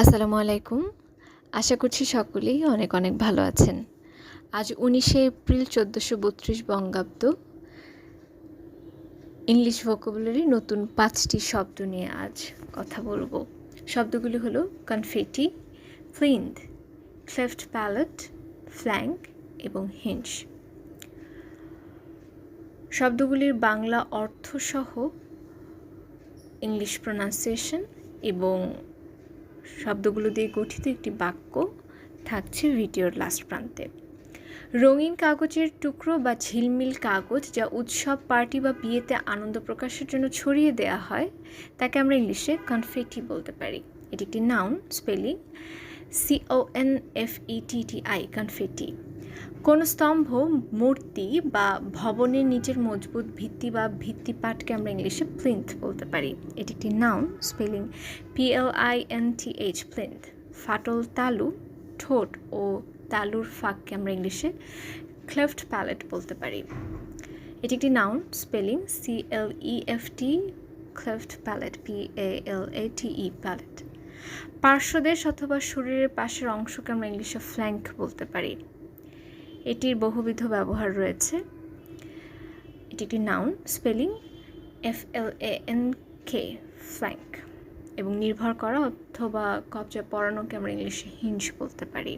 আসসালামু আলাইকুম। আশা করছি সকলেই অনেক অনেক ভালো আছেন। আজ উনিশে এপ্রিল চোদ্দোশো বত্রিশ বঙ্গাব্দ। ইংলিশ ভোকাবুলারি নতুন পাঁচটি শব্দ নিয়ে আজ কথা বলব। শব্দগুলি হলো confetti, flint, cleft palate, flank এবং হিঞ্চ শব্দগুলির বাংলা অর্থসহ ইংলিশ প্রনাউন্সিয়েশন এবং শব্দগুলো দিয়ে গঠিত একটি বাক্য থাকছে ভিডিওর লাস্ট প্রান্তে। রঙিন কাগজের টুকরো বা ঝিলমিল কাগজ যা উৎসব পার্টি বা বিয়েতে আনন্দ প্রকাশের জন্য ছড়িয়ে দেওয়া হয়, তাকে আমরা ইংলিশে কনফেটি বলতে পারি। এটি একটি noun spelling N F E T T I confetti কোনো স্তম্ভ, মূর্তি বা ভবনের নিচের মজবুত ভিত্তি বা ভিত্তিপাটকে আমরা ইংলিশে প্লিন্থ বলতে পারি। এটি একটি noun, spelling P L I N T H plinth. ফাটল, তালু, ঠোঁট ও তালুর ফাঁককে আমরা ইংলিশে ক্লেফট প্যালেট বলতে পারি। এটি একটি noun, spelling C L E F T cleft palate P A L A T E palate. পার্শ্বদেশ অথবা শরীরের পাশের অংশকে আমরা ইংলিশে ফ্ল্যাঙ্ক বলতে পারি। এটির বহুবিধ ব্যবহার রয়েছে এটি একটি noun spelling F L A N K flank এবং নির্ভর করা অথবা কবজা পড়ানোকে আমরা ইংলিশে হিঞ্জ বলতে পারি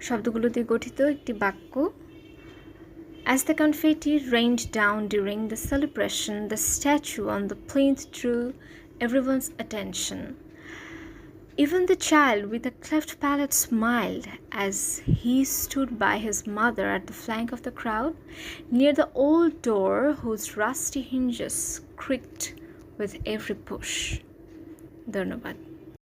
শব্দগুলো দিয়ে গঠিত একটি বাক্য As the confetti rained down during the celebration, the statue on the plinth drew everyone's attention. Even the child with a cleft palate smiled as he stood by his mother at the flank of the crowd, near the old door whose rusty hinges creaked with every push. ধন্যবাদ